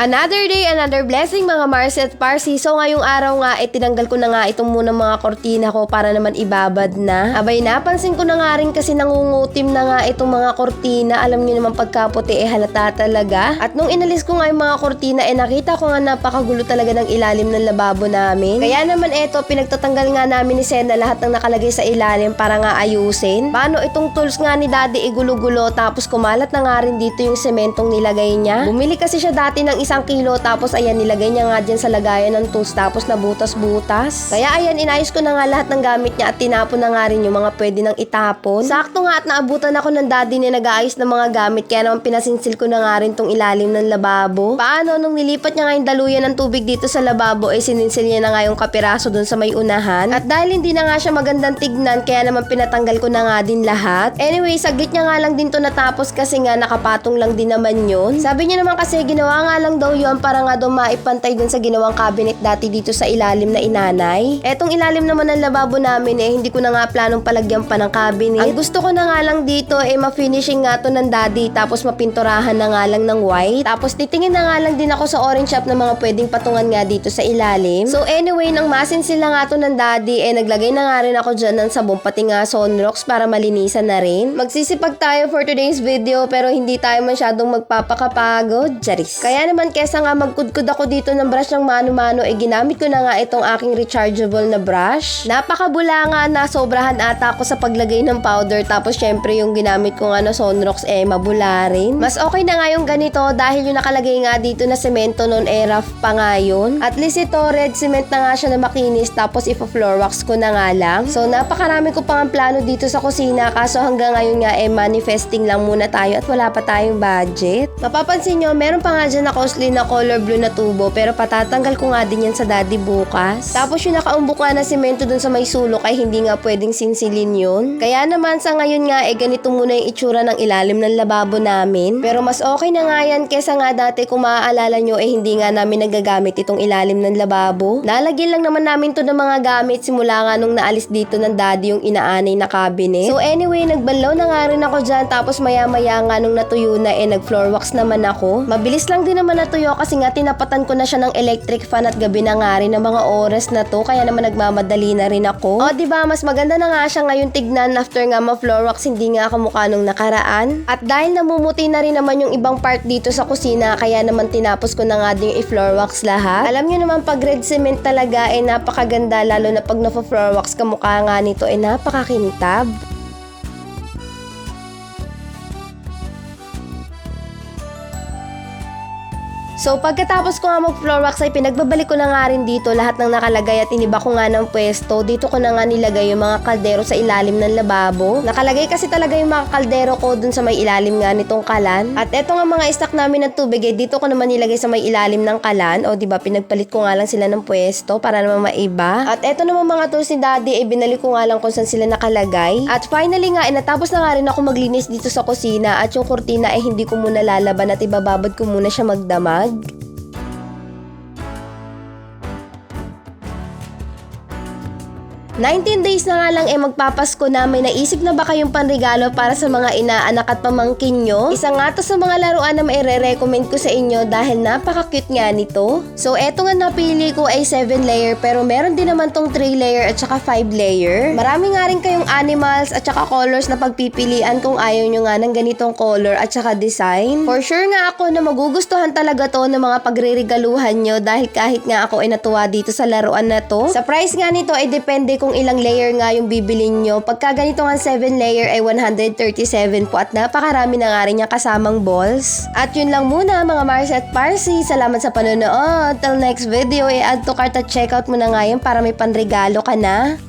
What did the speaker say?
Another day, another blessing mga Marcy at Parsi. So ngayong araw nga, eh, tinanggal ko na nga itong muna mga kortina ko para naman ibabad na. Abay, napansin ko na nga rin kasi nangungutim na nga itong mga kortina. Alam niyo naman pagkaputi eh halata talaga. At nung inalis ko nga yung mga kortina, eh nakita ko nga napakagulo talaga ng ilalim ng lababo namin. Kaya naman eto, pinagtatanggal nga namin ni Sena lahat ng nakalagay sa ilalim para nga ayusin. Paano itong tools nga ni Daddy igulo-gulo tapos kumalat na nga rin dito yung sementong nilagay niya. Bumili kasi siya dati ng isang kilo tapos ayan nilagay niya nga dyan sa lagayan ng tools tapos nabutas-butas. Kaya ayan inayos ko na nga lahat ng gamit niya at tinapon na nga rin yung mga pwede nang itapon. Sakto nga at naabutan ako ng daddy niya nag-aayos ng mga gamit kaya naman pinasinsil ko na nga rin tong ilalim ng lababo. Paano nung nilipat niya nga yung daluyan ng tubig dito sa lababo ay sininsil niya na nga yung kapiraso dun sa may unahan. At dahil hindi na nga siya magandang tignan kaya naman pinatanggal ko na nga din lahat. Anyway, saglit niya nga lang din to natapos kasi nga nakapatong lang din naman yun. Sabi niya naman kasi ginawa nga lang daw yun para nga daw maipantay dun sa ginawang cabinet dati dito sa ilalim na inanay. Etong ilalim naman ng lababo namin eh, hindi ko na nga planong palagyan pa ng cabinet. Ang gusto ko na nga lang dito eh ma-finishing nga to ng daddy tapos mapinturahan na nga lang ng white. Tapos titingin na nga lang din ako sa orange shop ng mga pwedeng patungan nga dito sa ilalim. So anyway, nang masin sila nga to ng daddy eh naglagay na nga rin ako dyan ng sabon pati nga sunrocks para malinisan na rin. Magsisipag tayo for today's video pero hindi tayo masyadong magpapakapagod. Charis. Kaya naman kesa nga magkudkud ako dito ng brush ng mano-mano eh ginamit ko na nga itong aking rechargeable na brush. Napakabula nga na sobrahan ata ako sa paglagay ng powder tapos syempre yung ginamit ko nga na sunrocks eh mabula rin. Mas okay na nga yung ganito dahil yung nakalagay nga dito na semento nun eh rough pa nga yun. At least ito red cement na nga siya na makinis tapos ipa-floor wax ko na nga lang. So napakarami ko pang plano dito sa kusina kaso hanggang ngayon nga eh manifesting lang muna tayo at wala pa tayong budget. Mapapansin nyo, meron pa nga dyan na costly na color blue na tubo pero patatanggal ko nga din yan sa daddy bukas. Tapos yung nakaumbok nga na semento dun sa may sulok ay hindi nga pwedeng sinsilin yun. Kaya naman sa ngayon nga eh ganito muna yung itsura ng ilalim ng lababo namin. Pero mas okay na nga yan kesa nga dati kung maaalala nyo eh hindi nga namin nagagamit itong ilalim ng lababo. Lalagyan lang naman namin to ng mga gamit simula nga nung naalis dito ng daddy yung inaanay na cabinet. So anyway, nagbanlaw na nga rin ako dyan tapos maya maya nga nung natuyo na eh nag floor wax naman ako. Mabilis lang din naman natuyo kasi nga tinapatan ko na siya ng electric fan at gabi na nga rin ng mga oras na to kaya naman nagmamadali na rin ako. O di ba mas maganda na nga siya ngayon tignan after nga ma floor wax hindi nga kamukha nung nakaraan. At dahil namumuti na rin naman yung ibang part dito sa kusina kaya naman tinapos ko na nga din yung i-floor wax lahat. Alam niyo naman pag red cement talaga eh napakaganda lalo na pag na-floor wax kamukha nga nito eh napakakintab. So pagkatapos ko nga mag floor wax ay pinagbabalik ko na nga rin dito lahat ng nakalagay at iniba ko nga ng pwesto. Dito ko na nga nilagay yung mga kaldero sa ilalim ng lababo. Nakalagay kasi talaga yung mga kaldero ko dun sa may ilalim nga nitong kalan. At eto nga mga stock namin ng tubig eh, dito ko naman nilagay sa may ilalim ng kalan. O ba pinagpalit ko nga lang sila ng pwesto para naman maiba. At eto naman mga tools ni daddy eh binalik ko nga lang kung saan sila nakalagay. At finally nga eh natapos na nga rin ako maglinis dito sa kusina at yung kurtina eh hindi ko muna lalaban at ibababad ko muna siya magdamag. Bye. 19 days na nga lang eh magpapasko na may naisip na ba kayong panregalo para sa mga inaanak at pamangkin nyo? Isa nga to sa mga laruan na maire-recommend ko sa inyo dahil napaka-cute nga nito. So eto nga napili ko ay 7 layer pero meron din naman tong 3 layer at saka 5 layer. Marami nga rin kayong animals at saka colors na pagpipilian kung ayaw nyo nga ng ganitong color at saka design. For sure nga ako na magugustuhan talaga to ng mga pagre-regaluhan nyo dahil kahit nga ako ay natuwa dito sa laruan na to. Sa price nga nito ay depende kung ilang layer nga yung bibilin nyo. Pagka ganito nga 7 layer ay 137 po at napakarami na nga rin niya kasamang balls. At yun lang muna mga Mars at Parsi. Salamat sa panonood. Till next video, i-add to cart at checkout mo na nga yun para may panregalo ka na.